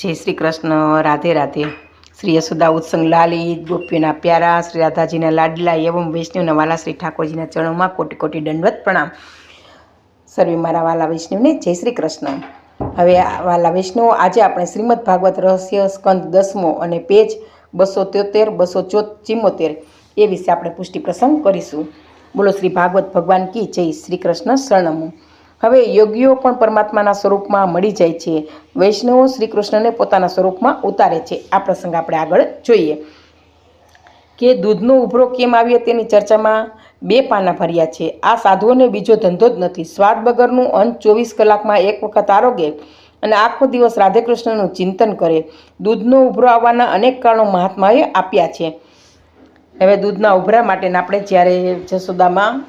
જય શ્રી કૃષ્ણ, રાધે રાધે. શ્રી યશોદા ઉત્સંગ લાલી ગોપીઓના પ્યારા, શ્રી રાધાજીના લાડલા એવમ વૈષ્ણવના વાલા શ્રી ઠાકોરજીના ચરણોમાં કોટી કોટી દંડવત પ્રણામ. સર્વે મારા વાલા વૈષ્ણવને જય શ્રી કૃષ્ણ. હવે વાલા વૈષ્ણવ, આજે આપણે શ્રીમદ ભાગવત રહસ્ય સ્કંદ દસમો અને પેજ બસો તોતેર, બસો ચો ચિમોતેર એ વિશે આપણે પુષ્ટિ પ્રસંગ કરીશું. બોલો શ્રી ભાગવત ભગવાન કી જય શ્રી કૃષ્ણ શરણમુ. હવે યોગીઓ પણ પરમાત્માના સ્વરૂપમાં મળી જાય છે. વૈષ્ણવો શ્રી કૃષ્ણને પોતાના સ્વરૂપમાં ઉતારે છે. આ પ્રસંગ આપણે આગળ જોઈએ. કે દૂધનો ઉભરો કેમ આવ્યો તેની ચર્ચામાં બે પાના ભર્યા છે. આ સાધુઓને બીજો ધંધો જ નથી. સ્વાદ વગરનું અંત ચોવીસ કલાકમાં એક વખત આરોગે અને આખો દિવસ રાધે કૃષ્ણનું ચિંતન કરે. દૂધનો ઉભરો આવવાના અનેક કારણો મહાત્માએ આપ્યા છે. હવે દૂધના ઉભરા માટેના આપણે જ્યારે જસોદામાં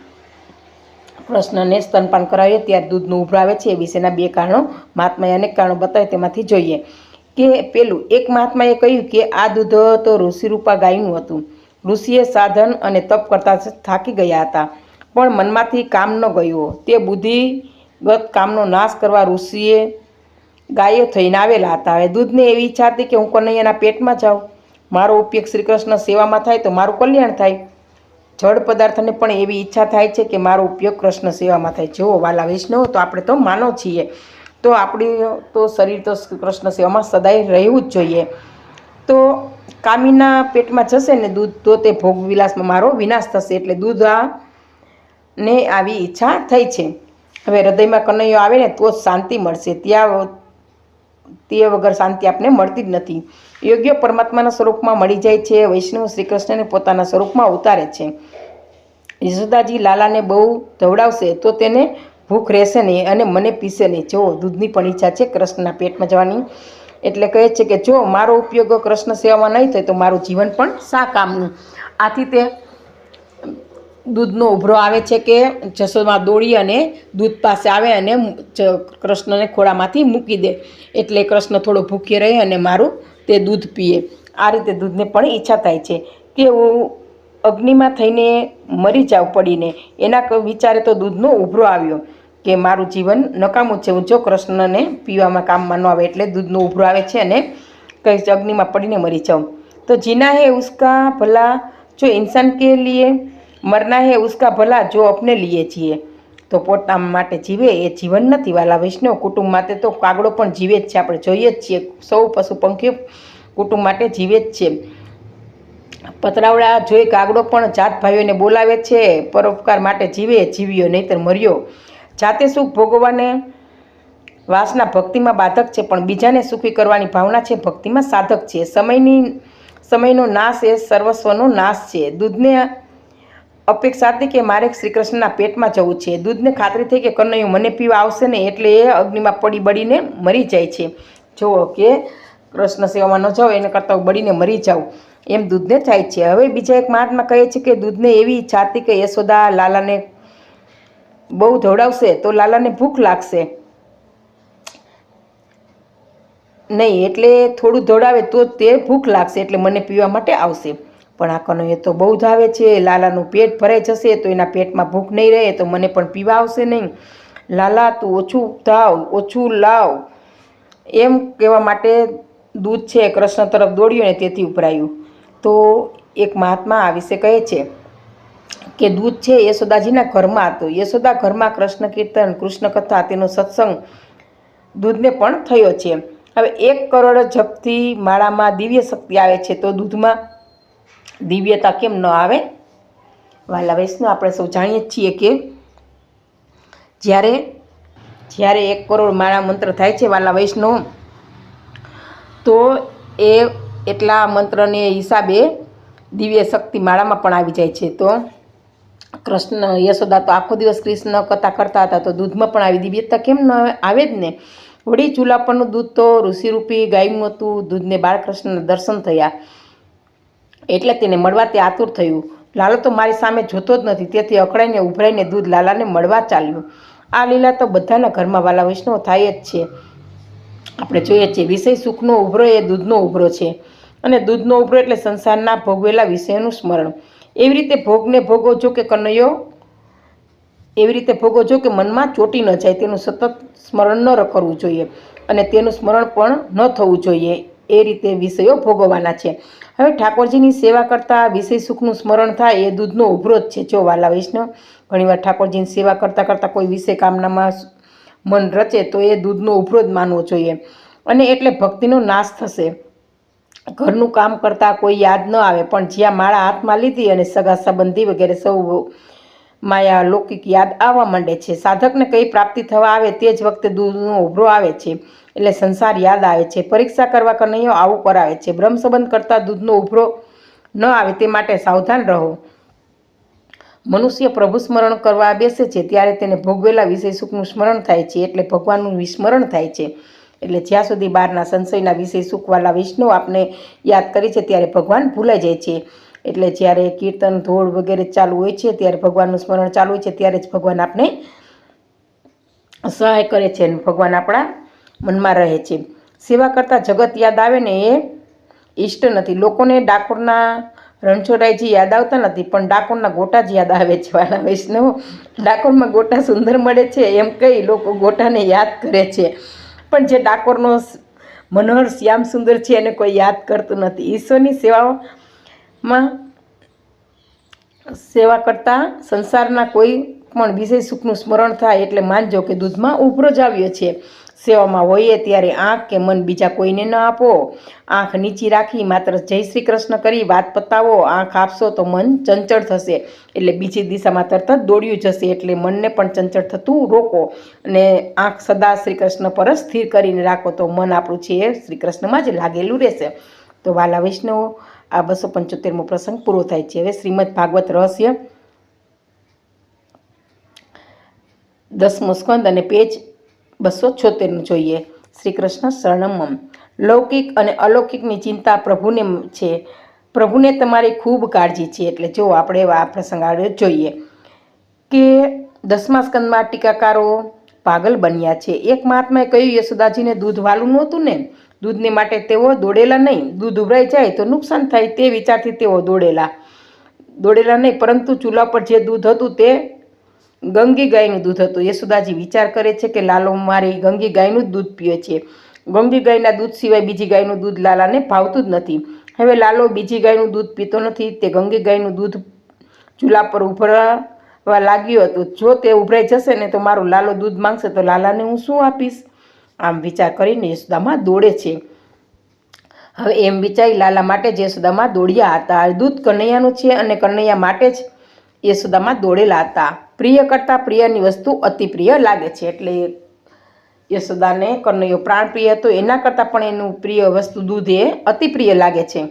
કૃષ્ણને સ્તનપાન કરાવીએ ત્યારે દૂધનું ઉભરાવે છે એ વિશેના બે કારણો મહાત્માએ અનેક કારણો બતાવે તેમાંથી જોઈએ. કે પેલું, એક મહાત્માએ કહ્યું કે આ દૂધ તો ઋષિરૂપા ગાયનું હતું. ઋષિએ સાધન અને તપ કરતા થાકી ગયા હતા. પણ મનમાંથી કામ ન ગયું. તે બુદ્ધિગત કામનો નાશ કરવા ઋષિએ ગાયો થઈને આવેલા હતા. હવે દૂધને એવી ઈચ્છા હતી કે હું કનૈયાના પેટમાં જાઉં. મારો ઉપયોગ શ્રીકૃષ્ણ સેવામાં થાય તો મારું કલ્યાણ થાય. જળ પદાર્થને પણ એવી ઈચ્છા થાય છે કે મારો ઉપયોગ કૃષ્ણ સેવામાં થાય. જો વાલા વૈષ્ણવ તો આપણે તો માનો છીએ. તો આપણી તો શરીર તો કૃષ્ણ સેવામાં સદાય રહેવું જ જોઈએ. તો કામીના પેટમાં જશે ને દૂધ, તો તે ભોગ વિલાસમાં મારો વિનાશ થશે એટલે દૂધ આ ને આવી ઈચ્છા થઈ છે. હવે હૃદયમાં કનૈયો આવે ને તો જ શાંતિ મળશે. ત્યાં તે વગર શાંતિ આપને મળતી જ નથી. યોગ્ય પરમાત્માના સ્વરૂપમાં મળી જાય છે, વૈષ્ણવ શ્રી કૃષ્ણને પોતાના સ્વરૂપમાં ઉતારે છે. યશોદાજી લાલાને બહુ ધવડાવશે તો તેને ભૂખ રહેશે નહીં અને મને પીશે નહીં. જો, દૂધની પણ ઈચ્છા છે કૃષ્ણના પેટમાં જવાની. એટલે કહે છે કે જો મારો ઉપયોગ કૃષ્ણ સેવામાં નહીં થાય તો મારું જીવન પણ શા કામનું આથી તે દૂધનો ઉભરો આવે છે કે જસોદમાં દોડી અને દૂધ પાસે આવે અને કૃષ્ણને ખોળામાંથી મૂકી દે. એટલે કૃષ્ણ થોડો ભૂખી રહે અને મારું તે દૂધ પીએ. આ રીતે દૂધને પણ ઈચ્છા થાય છે કે હું અગ્નિમાં થઈને મરી જાઉં પડીને. એના વિચારે તો દૂધનો ઉભરો આવ્યો કે મારું જીવન નકામું છે. હું જો કૃષ્ણને પીવામાં કામમાં ન આવે એટલે દૂધનો ઉભરો આવે છે અને કહે છે અગ્નિમાં પડીને મરી જાઉં. તો જીના હે ઉસકા ભલા જો ઇન્સાન કે લીએ મરના હે ઉસકા ભલા જો અપને લીએ છીએ. તો પોતા માટે જીવે એ જીવન નથી વાલા વૈષ્ણવ કુટુંબ માટે તો કાગડો પણ જીવે જ છે. આપણે જોઈએ જ છીએ, સૌ પશુ પંખીઓ કુટુંબ માટે જીવે જ છે. પતરાવડા જોઈ કાગડો પણ જાત ભાઈઓને બોલાવે છે, પરોપકાર માટે જીવે, જીવ્યો નહીતર મર્યો. જાતે સુખ ભોગવવાને વાસના ભક્તિમાં બાધક છે, પણ બીજાને સુખી કરવાની ભાવના છે, ભક્તિમાં સાધક છે. સમયની, સમયનો નાશ એ સર્વસ્વનો નાશ છે. દૂધને અપેક્ષા હતી કે મારે શ્રી કૃષ્ણના પેટમાં જવું છે. દૂધને ખાતરી થઈ કે કનૈયું મને પીવા આવશે ને એટલે એ અગ્નિમાં પડી બળીને મરી જાય છે. જુઓ કે કૃષ્ણ સેવામાં ન જાઓ, એને કરતાં બળીને મરી જાઉં. એમ દૂધને થાય છે. હવે બીજા એક મહાત્મા કહે છે કે દૂધને એવી ઈચ્છા હતી કે યશોદા લાલાને બહુ ધોડાવશે તો લાલાને ભૂખ લાગશે. નહીં, એટલે થોડું ધોડાવે તો તે ભૂખ લાગશે એટલે મને પીવા માટે આવશે. પણ આ એ તો બહુ ધાવે છે. લાલાનું પેટ ભરાઈ જશે તો એના પેટમાં ભૂખ નહીં રહે તો મને પણ પીવા આવશે નહીં. લાલા, તું ઓછું ધાવ ઓછું લાવ. એમ કહેવા માટે દૂધ છે કૃષ્ણ તરફ દોડ્યું ને તેથી ઉભરાયું. તો એક મહાત્મા આ વિશે કહે છે કે દૂધ છે યશોદાજીના ઘરમાં હતું યશોદા ઘરમાં કૃષ્ણ કીર્તન, કૃષ્ણ કથા તેનો સત્સંગ દૂધને પણ થયો છે. હવે એક કરોડ જપથી માળામાં દિવ્ય શક્તિ આવે છે તો દૂધમાં દિવ્યતા કેમ ન આવે? વાલા વૈષ્ણવ, આપણે સૌ જાણીએ છીએ કે જ્યારે જ્યારે એક કરોડ માળા મંત્ર થાય છે વાલા વૈષ્ણવ, તો એ એટલા મંત્રને હિસાબે દિવ્ય શક્તિ માળામાં પણ આવી જાય છે. તો કૃષ્ણ યશોદા તો આખો દિવસ કૃષ્ણ કથા કરતા હતા, તો દૂધમાં પણ આવી દિવ્યતા કેમ ન આવે જ ને? વળી ચૂલા પરનું દૂધ તો ઋષિરૂપી ગાયું હતું, દૂધને બાળકૃષ્ણના દર્શન થયા. એટલે તેને મળવા તે આતુર થયું. લાલો તો મારી સામે જોતો જ નથી, તેથી અકળાઈને, ઉભરાઈને દૂધ લાલાને મળવા ચાલ્યું. આ લીલા તો બધાના ઘરમાં વાલા વૈષ્ણવ થાય જ છે. આપણે જોઈએ છીએ, વિષય સુખનો ઉભરો એ દૂધનો ઉભરો છે. અને દૂધનો ઉભરો એટલે સંસારના ભોગવેલા વિષયનું સ્મરણ. એવી રીતે ભોગને ભોગો જો કે કનૈયો, એવી રીતે ભોગો જો કે મનમાં ચોટી ન જાય, તેનું સતત સ્મરણ ન કરવું જોઈએ. અને તેનું સ્મરણ પણ ન થવું જોઈએ. એ રીતે વિષયો ભોગવવાના છે. હવે ઠાકોરજીની સેવા કરતાં વિષય સુખનું સ્મરણ થાય એ દૂધનો ઉભરો જ છે. જો વાલા વૈષ્ણવ, ઘણીવાર ઠાકોરજીની સેવા કરતાં કરતાં કોઈ વિષય કામનામાં મન રચે તો એ દૂધનો ઉભરો જ માનવો જોઈએ. અને એટલે ભક્તિનો નાશ થશે. ઘરનું કામ કરતાં કોઈ યાદ ન આવે, પણ જ્યાં માળા હાથમાં લીધી અને સગા સંબંધી વગેરે સૌ માયા લૌકિક યાદ આવવા માંડે છે. સાધકને કઈ પ્રાપ્તિ થવા આવે તે જ વખતે દૂધનો ઉભરો આવે છે. એટલે સંસાર યાદ આવે છે. પરીક્ષા કરવા કનૈયો આવું કરાવે છે. બ્રહ્મ સંબંધ કરતાં દૂધનો ઉભરો ન આવે તે માટે સાવધાન રહો. મનુષ્ય પ્રભુ સ્મરણ કરવા બેસે છે ત્યારે તેને ભોગવેલા વિષય સુખનું સ્મરણ થાય છે એટલે ભગવાનનું વિસ્મરણ થાય છે. એટલે જ્યાં સુધી બહારના સંશયના વિષય સુખવાલા વિષ્ણુ આપને યાદ કરી છે ત્યારે ભગવાન ભૂલાઈ જાય છે. એટલે જ્યારે કીર્તન, ધોળ વગેરે ચાલુ હોય છે ત્યારે ભગવાનનું સ્મરણ ચાલુ હોય છે ત્યારે જ ભગવાન આપને સહાય કરે છે અને ભગવાન આપણા મનમાં રહે છે. સેવા કરતાં જગત યાદ આવે ને એ ઈષ્ટ નથી. લોકોને ડાકોરના રણછોડરાયજી યાદ આવતા નથી, પણ ડાકોરના ગોટા જ યાદ આવે છે વાળા વૈષ્ણવ. ડાકોરમાં ગોટા સુંદર મળે છે એમ કહી લોકો ગોટાને યાદ કરે છે. પણ જે ડાકોરનો મનોહર શ્યામ સુંદર છે એને કોઈ યાદ કરતું નથી. ઈશ્વરની સેવામાં સેવા કરતાં સંસારના કોઈ પણ વિષય સુખનું સ્મરણ થાય એટલે માનજો કે દૂધમાં ઉભરો જ આવ્યો છે. સેવામાં હોઈએ ત્યારે આંખ કે મન બીજા કોઈને ન આપો. આંખ નીચી રાખી માત્ર જય શ્રી કૃષ્ણ કરી વાત પતાવો. આંખ આપશો તો મન ચંચળ થશે. એટલે બીજી દિશામાં તરત જ દોડ્યું જશે. એટલે મનને પણ ચંચળ થતું રોકો. અને આંખ સદા શ્રી કૃષ્ણ પર સ્થિર કરીને રાખો તો મન આપણું છે એ શ્રી કૃષ્ણમાં જ લાગેલું રહેશે. તો વાલા વૈષ્ણવો, આ બસો પંચોતેરમો પ્રસંગ પૂરો થાય છે. હવે શ્રીમદ ભાગવત રહસ્ય, દસમો સ્કંદ અને પેજ બસો છોતેરનું જોઈએ. શ્રી કૃષ્ણ શરણમમ. લૌકિક અને અલૌકિકની ચિંતા પ્રભુને છે. પ્રભુને તમારી ખૂબ કાળજી છે. એટલે જો આપણે આ પ્રસંગ આગળ જોઈએ કે દસમા સ્કંદમાં ટીકાકારો પાગલ બન્યા છે. એક મહાત્માએ કહ્યું, યશોદાજીને દૂધ વાલું નહોતું ને? દૂધને માટે તેઓ દોડેલા નહીં. દૂધ ઉભરાઈ જાય તો નુકસાન થાય. તે વિચારથી તેઓ દોડેલા. દોડેલા નહીં, પરંતુ ચૂલા પર જે દૂધ હતું તે ગંગી ગાયનું દૂધ હતું. યશુદાજી વિચાર કરે છે કે લાલો મારી ગંગી ગાયનું જ દૂધ પીએ છે. ગંગી ગાયના દૂધ સિવાય બીજી ગાયનું દૂધ લાલાને ભાવતું જ નથી. હવે લાલો બીજી ગાયનું દૂધ પીતો નથી, તે ગંગી ગાયનું દૂધ ચૂલા પર ઉભરાવા લાગ્યું હતું. જો તે ઉભરાઈ જશે ને તો મારું લાલો દૂધ માંગશે તો લાલાને હું શું આપીશ? આમ વિચાર કરીને યશોદામાં દોડે છે. હવે એમ વિચારી લાલા માટે જ યશોદામાં દોડ્યા હતા. દૂધ કનૈયાનું છે અને કનૈયા માટે જ યશોદામાં દોડેલા હતા. પ્રિય કરતાં પ્રિયની વસ્તુ અતિ પ્રિય લાગે છે. એટલે યશોદાને કનૈયો પ્રાણ પ્રિય હતો. એના કરતાં પણ એનું પ્રિય વસ્તુ દૂધ એ અતિ પ્રિય લાગે છે.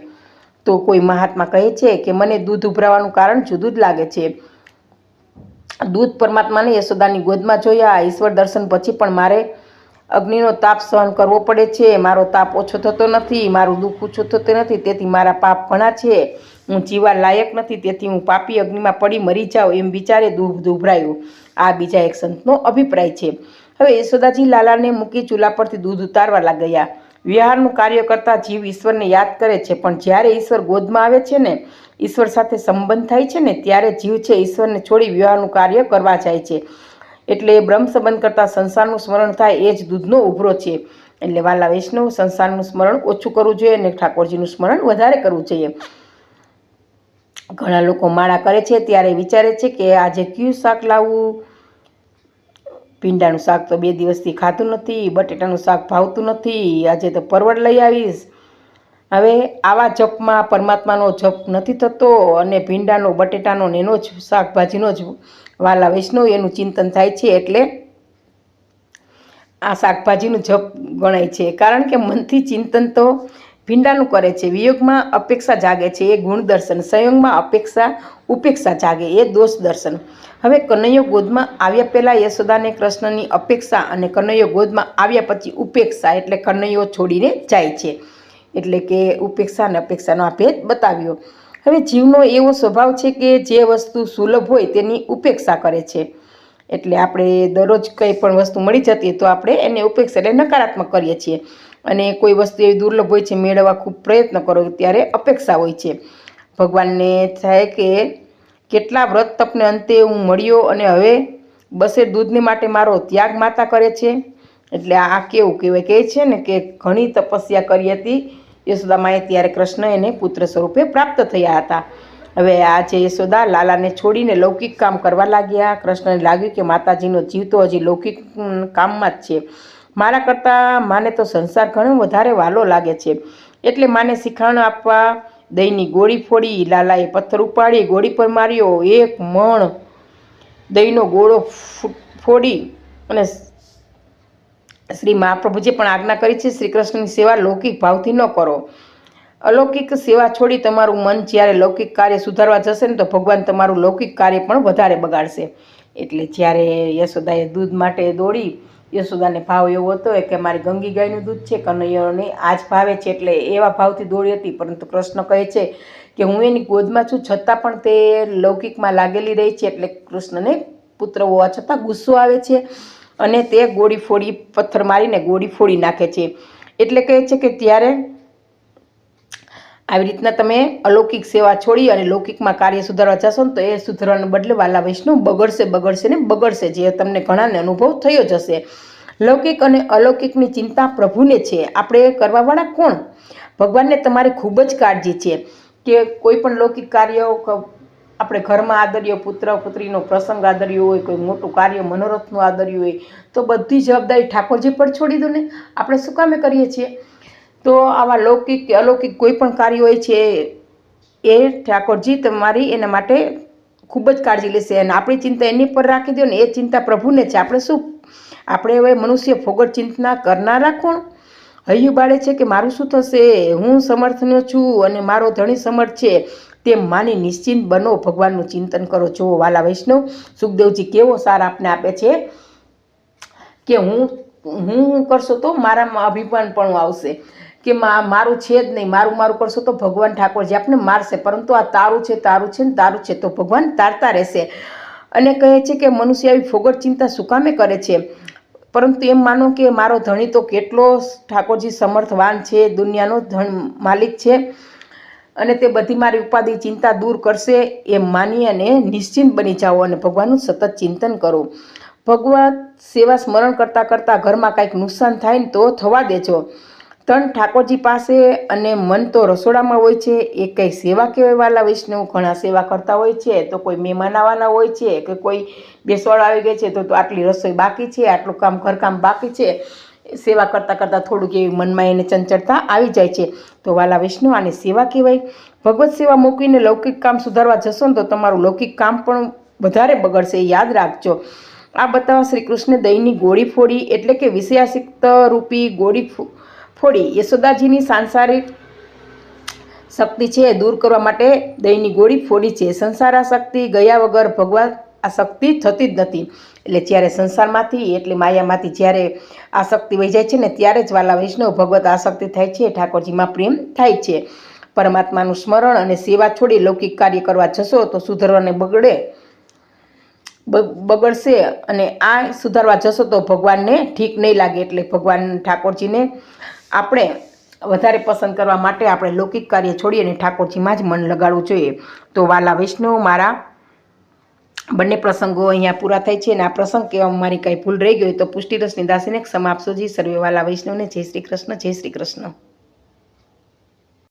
તો કોઈ મહાત્મા કહે છે કે, મને દૂધ ઉભરાવાનું કારણ જુદું જ લાગે છે. દૂધ પરમાત્માને યશોદાની ગોદમાં જોયા. ઈશ્વર દર્શન પછી પણ મારે અગ્નિનો તાપ સહન કરવો પડે છે. મારો તાપ ઓછો થતો નથી. મારું દુઃખ ઓછું થતું નથી. તેથી મારા પાપ ઘણા છે. હું જીવા લાયક નથી, તેથી હું પાપી અગ્નિમાં પડી મરી જાઉં એમ વિચારે દુઃખ દુભરાયું. આ બીજા એક સંતનો અભિપ્રાય છે. હવે યશોદાજી લાલાને મૂકી ચૂલા પરથી દૂધ ઉતારવા લાગ્યા. વિહારનું કાર્ય કરતા જીવ ઈશ્વરને યાદ કરે છે, પણ જ્યારે ઈશ્વર ગોદમાં આવે છે ને, ઈશ્વર સાથે સંબંધ થાય છે ને, ત્યારે જીવ છે ઈશ્વરને છોડી વિવાહનું કાર્ય કરવા જાય છે. એટલે બ્રહ્મ સંબંધ કરતાં સંસારનું સ્મરણ થાય એ જ દૂધનો ઉભરો છે. એટલે વાલા વૈષ્ણવ, સંસારનું સ્મરણ ઓછું કરવું જોઈએ અને ઠાકોરજીનું સ્મરણ વધારે કરવું જોઈએ. ઘણા લોકો માળા કરે છે, ત્યારે વિચારે છે કે આજે કયું શાક લાવવું ભીંડાનું શાક તો બે દિવસથી ખાતું નથી, બટેટાનું શાક ભાવતું નથી, આજે તો પરવડ લઈ આવીશ. હવે આવા જપમાં પરમાત્માનો જપ નથી થતો અને ભીંડાનો, બટેટાનો ને એનો જ શાકભાજીનો જ વાલા વૈષ્ણવ એનું ચિંતન થાય છે એટલે આ શાકભાજીનું જપ ગણાય છે. કારણ કે મનથી ચિંતન તો ભીંડાનું કરે છે. વિયોગમાં અપેક્ષા જાગે છે. એ ગુણ દર્શન સંયોગમાં અપેક્ષા, ઉપેક્ષા જાગે, એ દોષ દર્શન. હવે કનૈયો ગોદમાં આવ્યા પહેલાં યશોદાને કૃષ્ણની અપેક્ષા અને કનૈયો ગોદમાં આવ્યા પછી ઉપેક્ષા એટલે કનૈયો છોડીને જાય છે. એટલે કે ઉપેક્ષા અને અપેક્ષાનો આ ભેદ બતાવ્યો. હવે જીવનો એવો સ્વભાવ છે કે જે વસ્તુ સુલભ હોય તેની ઉપેક્ષા કરે છે. એટલે આપણે દરરોજ કંઈ પણ વસ્તુ મળી જતી તો આપણે એને ઉપેક્ષા એટલે નકારાત્મક કરીએ છીએ. અને કોઈ વસ્તુ એવી દુર્લભ હોય છે, મેળવવા ખૂબ પ્રયત્ન કરો ત્યારે અપેક્ષા હોય છે. ભગવાનને થાય કે કેટલા વ્રત તપને અંતે હું મળ્યો અને હવે બસે દૂધને માટે મારો ત્યાગ માતા કરે છે? એટલે આ કેવું કહેવાય? કહે છે ને કે ઘણી તપસ્યા કરી હતી. યશોદામાએ ત્યારે કૃષ્ણ એને પુત્ર સ્વરૂપે પ્રાપ્ત થયા હતા. હવે આ જે યશોદા, લાલાને છોડીને લૌકિક કામ કરવા લાગ્યા. કૃષ્ણને લાગ્યું કે માતાજીનો જીવ તો હજી લૌકિક કામમાં જ છે. મારા કરતાં માને તો સંસાર ઘણો વધારે વાલો લાગે છે. એટલે માને શિખાણ આપવા, દહીંની ગોળી ફોડી, લાલાએ પથ્થર ઉપાડી, ગોળી પર માર્યો, એક મણ દહીંનો ગોળો ફોડી અને શ્રી મહાપ્રભુજી પણ આજ્ઞા કરી છે, શ્રી કૃષ્ણની સેવા લૌકિક ભાવથી ન કરો. અલૌકિક સેવા છોડી તમારું મન જ્યારે લૌકિક કાર્ય સુધારવા જશે ને તો ભગવાન તમારું લૌકિક કાર્ય પણ વધારે બગાડશે. એટલે જ્યારે યશોદાએ દૂધ માટે દોડી યશોદાને ભાવ એવો હતો કે મારી ગંગી ગાયનું દૂધ છે કનૈયાને આ જ ભાવે છે એટલે એવા ભાવથી દોડી હતી. પરંતુ કૃષ્ણ કહે છે કે હું એની ગોદમાં છું છતાં પણ તે લૌકિકમાં લાગેલી રહી છે એટલે કૃષ્ણને પુત્ર હોવા છતાં ગુસ્સો આવે છે અને તે ગોળી ફોડી, પથ્થર મારીને ગોળી ફોડી નાખે છે. એટલે કહે છે કે ત્યારે આવી રીતના તમે અલૌકિક સેવા છોડી અને લૌકિકમાં કાર્ય સુધારવા જશો ને તો એ સુધારવાને બદલે વાલા વૈષ્ણવ બગડશે બગડશે ને બગડશે, જે તમને ઘણાને અનુભવ થયો જ હશે. લૌકિક અને અલૌકિકની ચિંતા પ્રભુને છે. આપણે કરવાવાળા કોણ? ભગવાનને તમારી ખૂબ જ કાળજી છે કે કોઈ પણ લૌકિક કાર્ય આપણે ઘરમાં આદર્યો પુત્ર, પુત્રીનો પ્રસંગ આદર્યો હોય, કોઈ મોટું કાર્ય, મનોરથનું આદર્યું હોય, તો બધી જવાબદારી ઠાકોરજી પર છોડી દો ને. આપણે શું કામે કરીએ છીએ? તો આવા લૌકિક કે અલૌકિક કોઈ પણ કાર્ય હોય છે, એ ઠાકોરજી તમારી એના માટે ખૂબ જ કાળજી લેશે. અને આપણી ચિંતા એની પર રાખી દો ને, એ ચિંતા પ્રભુને છે. આપણે શું? આપણે હવે મનુષ્ય ફોગટ ચિંતા કરનારા કોણ? હૈયું બાળે છે કે મારું શું થશે? હું સમર્થનો છું અને મારો ધણી સમર્થ છે. તેમ માની નિશ્ચિંત બનો, ભગવાનનું ચિંતન કરો. જો વાલા વૈષ્ણવ, સુખદેવજી કેવો સાર આપને આપે છે કે હું હું કરશો તો મારામાં અભિમાન પણ આવશે. કે મારું છે જ નહીં. મારું મારું કરશો તો ભગવાન ઠાકોરજી આપને મારશે. પરંતુ આ તારું છે તારું છે ને તારું છે. તો ભગવાન તારતા રહેશે. અને કહે છે કે મનુષ્ય આવી ફોગટ ચિંતા શું કામે કરે છે? પરંતુ એમ માનો કે મારો ધણી તો કેટલો ઠાકોરજી સમર્થવાન છે, દુનિયાનો ધણ માલિક છે. અને તે બધી મારી ઉપાધિ, ચિંતા દૂર કરશે એમ માની અને નિશ્ચિંત બની જાઓ અને ભગવાનનું સતત ચિંતન કરો. ભગવાન સેવા સ્મરણ કરતાં કરતાં ઘરમાં કાંઈક નુકસાન થાય ને તો થવા દેજો. તન ઠાકોરજી પાસે અને મન તો રસોડામાં હોય છે, એ કંઈ સેવા કહેવાય વાલા વૈષ્ણવ? ઘણા સેવા કરતા હોય છે, તો કોઈ મહેમાન આવવાના હોય છે કે કોઈ બેસવાળ આવી ગઈ છે, તો આટલી રસોઈ બાકી છે, આટલું કામ ઘરકામ બાકી છે સેવા કરતાં કરતાં થોડુંક એવી મનમાં એને ચંચળતા આવી જાય છે. તો વાલા વૈષ્ણવ, આને સેવા કહેવાય? ભગવત સેવા મૂકીને લૌકિક કામ સુધારવા જશો ને તો તમારું લૌકિક કામ પણ વધારે બગડશે યાદ રાખજો. આ બતાવવા શ્રી કૃષ્ણે દહીંની ગોળી ફોડી, એટલે કે વિષયાસિક્ત રૂપી ગોળી ફો- ફોડી. યશોદાજીની સાંસારિક શક્તિ છે દૂર કરવા માટે દહીંની ગોળી ફોડી છે. સંસાર શક્તિ ગયા વગર ભગવાન આ શક્તિ થતી જ નથી. એટલે જ્યારે સંસારમાંથી, એટલે માયામાંથી જ્યારે આ શક્તિ વહી જાય છે ને ત્યારે જ વાલા વૈષ્ણવ ભગવત આસક્તિ થાય છે. ઠાકોરજીમાં પ્રેમ થાય છે. પરમાત્માનું સ્મરણ અને સેવા છોડી લૌકિક કાર્ય કરવા જશો તો સુધરવાને બગડે બગડશે અને આ સુધારવા જશો તો ભગવાનને ઠીક નહીં લાગે. એટલે ભગવાન ઠાકોરજીને આપણે વધારે પસંદ કરવા માટે આપણે લૌકિક કાર્ય છોડી અને ઠાકોરજીમાં જ મન લગાડવું જોઈએ. તો વાલા વૈષ્ણવ મારા બંને પ્રસંગો અહીંયા પૂરા થાય છે અને આ પ્રસંગ કહેવામાં મારી કાંઈ ભૂલ રહી ગઈ તો પુષ્ટિરસની દાસીને ક્ષમા જી. સર્વે વાલા વૈષ્ણવને જય શ્રી કૃષ્ણ, જય શ્રી કૃષ્ણ.